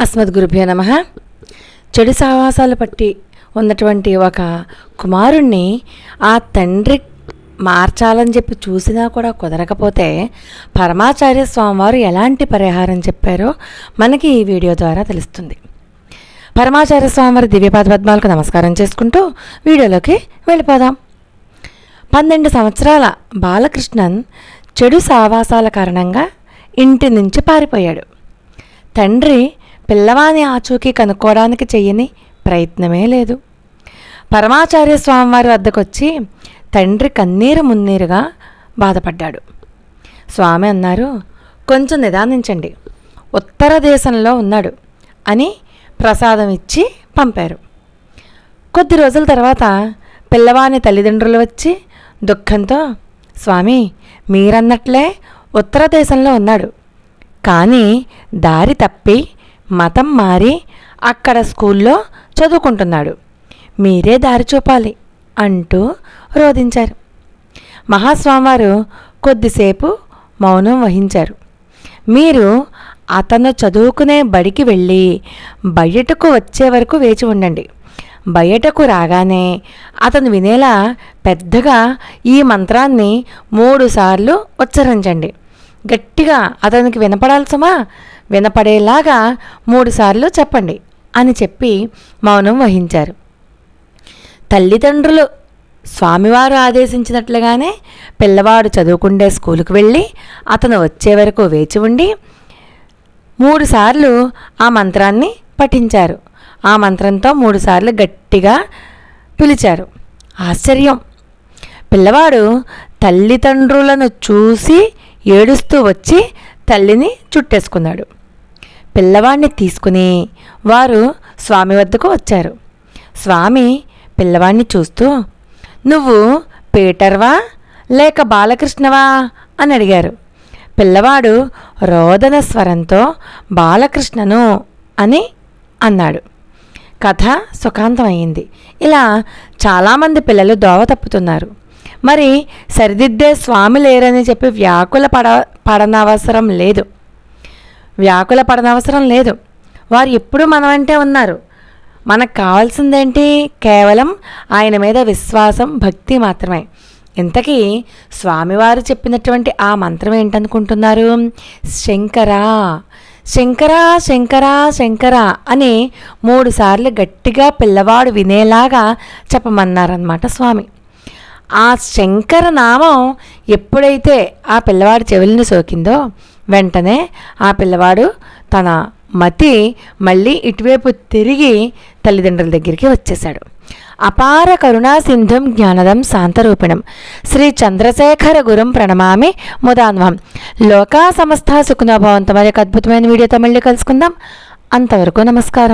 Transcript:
అస్మద్గురుభ్యో నమ. చెడు సావాసాలు పట్టి ఉన్నటువంటి ఒక కుమారుణ్ణి ఆ తండ్రి మార్చాలని చెప్పి చూసినా కూడా కుదరకపోతే పరమాచార్య స్వామివారు ఎలాంటి పరిహారం చెప్పారో మనకి ఈ వీడియో ద్వారా తెలుస్తుంది. పరమాచార్య స్వామివారి దివ్యపాద పద్మాలకు నమస్కారం చేసుకుంటూ వీడియోలోకి వెళ్ళిపోదాం. పన్నెండు సంవత్సరాల బాలకృష్ణన్ చెడు సావాసాల కారణంగా ఇంటి నుంచి పారిపోయాడు. తండ్రి పిల్లవాని ఆచూకీ కనుక్కోవడానికి చెయ్యని ప్రయత్నమే లేదు. పరమాచార్య స్వామివారి వద్దకొచ్చి తండ్రి కన్నీరు మున్నీరుగా బాధపడ్డాడు. స్వామి అన్నారు కొంచెం నిదానించండి. ఉత్తర దేశంలో ఉన్నాడు అని ప్రసాదం ఇచ్చి పంపారు. కొద్ది రోజుల తర్వాత పిల్లవాని తల్లిదండ్రులు వచ్చి దుఃఖంతో స్వామి మీరన్నట్లే ఉత్తర దేశంలో ఉన్నాడు. కానీ దారి తప్పి మతం మారి అక్కడ స్కూల్లో చదువుకుంటున్నాడు. మీరే దారి చూపాలి అంటూ రోధించారు. మహాస్వామివారు కొద్దిసేపు మౌనం వహించారు. మీరు అతను చదువుకునే బడికి వెళ్ళి బయటకు వచ్చే వరకు వేచి ఉండండి. బయటకు రాగానే అతను వినేలా పెద్దగా ఈ మంత్రాన్ని మూడుసార్లు ఉచ్చరించండి. గట్టిగా అతనికి వినపడాల్సమా? వినపడేలాగా మూడుసార్లు చెప్పండి అని చెప్పి మౌనం వహించారు. తల్లిదండ్రులు స్వామివారు ఆదేశించినట్లుగానే పిల్లవాడు చదువుకుండే స్కూలుకు వెళ్ళి అతను వచ్చే వరకు వేచి ఉండి మూడుసార్లు ఆ మంత్రాన్ని పఠించారు. ఆ మంత్రంతో మూడుసార్లు గట్టిగా పిలిచారు. ఆశ్చర్యం! పిల్లవాడు తల్లిదండ్రులను చూసి ఏడుస్తూ వచ్చి తల్లిని చుట్టేసుకున్నాడు. పిల్లవాడిని తీసుకుని వారు స్వామి వద్దకు వచ్చారు. స్వామి పిల్లవాడిని చూస్తూ నువ్వు పీటర్వా లేక బాలకృష్ణవా? అని అడిగారు. పిల్లవాడు రోదన స్వరంతో బాలకృష్ణను అని అన్నాడు. కథ సుఖాంతమైంది ఇలా చాలామంది పిల్లలు దోవ తప్పుతున్నారు. మరి సరిదిద్దే స్వామి లేరని చెప్పి వ్యాకుల పడ పడనవసరం లేదు. వ్యాకుల పడనవసరం లేదు. వారు ఎప్పుడూ మన వెంటే ఉన్నారు. మనకు కావాల్సిందేంటి? కేవలం ఆయన మీద విశ్వాసం భక్తి మాత్రమే. ఇంతకీ స్వామివారు చెప్పినటువంటి ఆ మంత్రం ఏంటనుకుంటున్నారు? శంకరా శంకరా శంకరా శంకరా అని మూడుసార్లు గట్టిగా పిల్లవాడు వినేలాగా చెప్పమన్నారన్నమాట స్వామి. ఆ శంకర నామం ఎప్పుడైతే ఆ పిల్లవాడి చెవులను సోకిందో వెంటనే ఆ పిల్లవాడు తన మతి మళ్ళీ ఇటువైపు తిరిగి తల్లిదండ్రుల దగ్గరికి వచ్చేశాడు. అపార కరుణా సింధుం జ్ఞానదం శాంతరూపిణం. శ్రీ చంద్రశేఖర గురం ప్రణమామి ముదాన్వం లోకా సమస్త సుఖనోభవంతో మరి అద్భుతమైన వీడియోతో మళ్ళీ కలుసుకుందాం. అంతవరకు నమస్కారం.